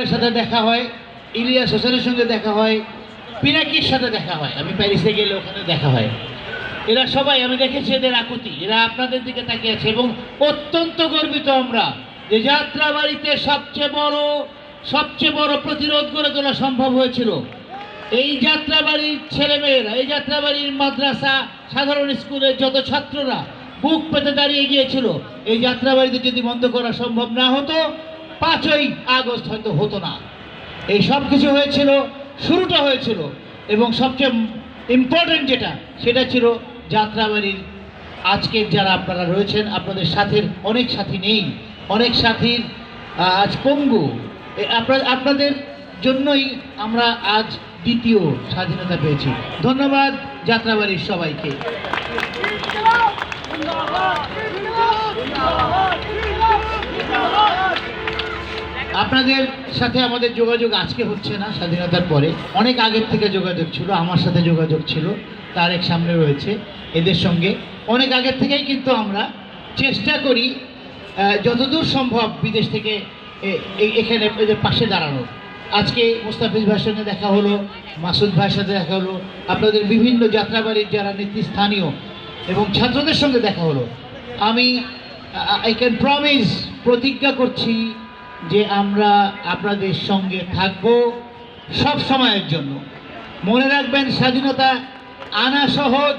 ইকবালের সাথে দেখা হয়, ইলিয়াস হোসেনের সঙ্গে দেখা হয়, পিনাকির সাথে দেখা হয়। আমি প্যারিসে গেলে ওখানে দেখা হয়। এরা সবাই, আমি দেখেছি এদের আকুতি। এরা আপনাদের দিকে তাকিয়ে আছে এবং অত্যন্ত গর্বিত আমরা যে যাত্রাবাড়িতে সবচেয়ে বড় সবচেয়ে বড় প্রতিরোধ গড়ে তোলা সম্ভব হয়েছিল। এই যাত্রা যাত্রাবাড়ির ছেলেমেয়েরা, এই যাত্রাবাড়ির মাদ্রাসা, সাধারণ স্কুলের যত ছাত্ররা বুক পেতে দাঁড়িয়ে গিয়েছিল, এই যাত্রাবাড়িতে যদি বন্ধ করা সম্ভব না হতো পাঁচই আগস্ট হয়তো হতো না। এই সব কিছু হয়েছিল, শুরুটা হয়েছিল, এবং সবচেয়ে ইম্পর্টেন্ট যেটা, সেটা ছিল যাত্রাবাড়ির। আজকের যারা আপনারা রয়েছেন, আপনাদের সাথের অনেক সাথী নেই। অনেক সাথীর আজ পঙ্গু। আপনাদের জন্যই আমরা আজ দ্বিতীয় স্বাধীনতা পেয়েছি। ধন্যবাদ যাত্রাবাড়ির সবাইকে। আপনাদের সাথে আমাদের যোগাযোগ আজকে হচ্ছে না, স্বাধীনতার পরে। অনেক আগের থেকে যোগাযোগ ছিল, আমার সাথে যোগাযোগ ছিল, তার এক সামনে রয়েছে এদের সঙ্গে। অনেক আগের থেকেই কিন্তু আমরা চেষ্টা করি যতদূর সম্ভব বিদেশ থেকে এখানে এদের পাশে দাঁড়ানোর। আজকে মুস্তাফিজ ভাইয়ের সঙ্গে দেখা হলো, মাসুদ ভাইয়ের সাথে দেখা হলো, আপনাদের বিভিন্ন যাত্রাবাড়ির যারা নেতৃস্থানীয় এবং ছাত্রদের সঙ্গে দেখা হলো। আমি আই ক্যান প্রমিস প্রতিজ্ঞা করছি যে আমরা আপনাদের সঙ্গে থাকব সব সময়ের জন্য। মনে রাখবেন, স্বাধীনতা আনা সহজ,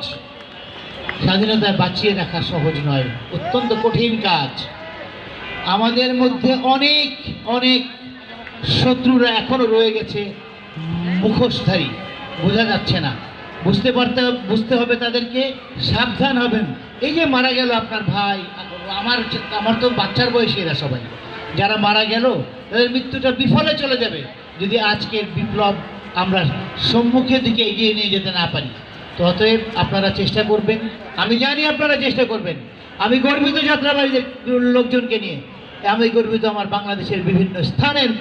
স্বাধীনতা বাঁচিয়ে রাখা সহজ নয়, অত্যন্ত কঠিন কাজ। আমাদের মধ্যে অনেক অনেক শত্রুরা এখনও রয়ে গেছে, মুখোশধারী, বোঝা যাচ্ছে না। বুঝতে পারতে, বুঝতে হবে তাদেরকে, সাবধান হবেন। এই যে মারা গেল আপনার ভাই, আমার আমার তো বাচ্চার বয়সী এরা সবাই। যারা মারা গেল, তাদের মৃত্যুটা বিফলে চলে যাবে। যদি আজকের বিপ্লব আমরা সম্মুখের দিকে এগিয়ে নিয়ে যেতে না পারি, তো অতএব আপনারা চেষ্টা করবেন। আমি জানি আপনারা চেষ্টা করবেন। আমি গর্বিত যাত্রাবাড়িদের লোকজনকে নিয়ে, আমি গর্বিত আমার বাংলাদেশের বিভিন্ন স্থানের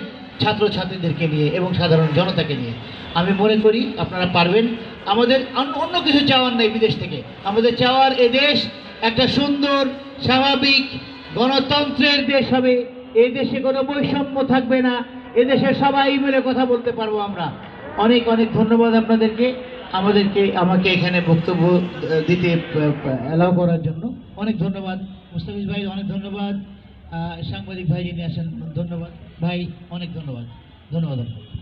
ছাত্রছাত্রীদেরকে নিয়ে এবং সাধারণ জনতাকে নিয়ে। আমি মনে করি আপনারা পারবেন। আমাদের অন্য কিছু চাওয়ার নেই বিদেশ থেকে। আমাদের চাওয়ার এ দেশ একটা সুন্দর, স্বাভাবিক গণতন্ত্রের দেশ হবে। এই দেশে কোনো বৈষম্য থাকবে না। এদেশে সবাই মিলে কথা বলতে পারব আমরা। অনেক অনেক ধন্যবাদ আপনাদেরকে। আমাদেরকে, আমাকে এখানে বক্তব্য দিতে অ্যালাউ করার জন্য। অনেক ধন্যবাদ। মুস্তাফিজ ভাই, অনেক ধন্যবাদ। সাংবাদিক ভাই যিনি আছেন, ধন্যবাদ। ভাই, অনেক ধন্যবাদ। ধন্যবাদ আপনাকে।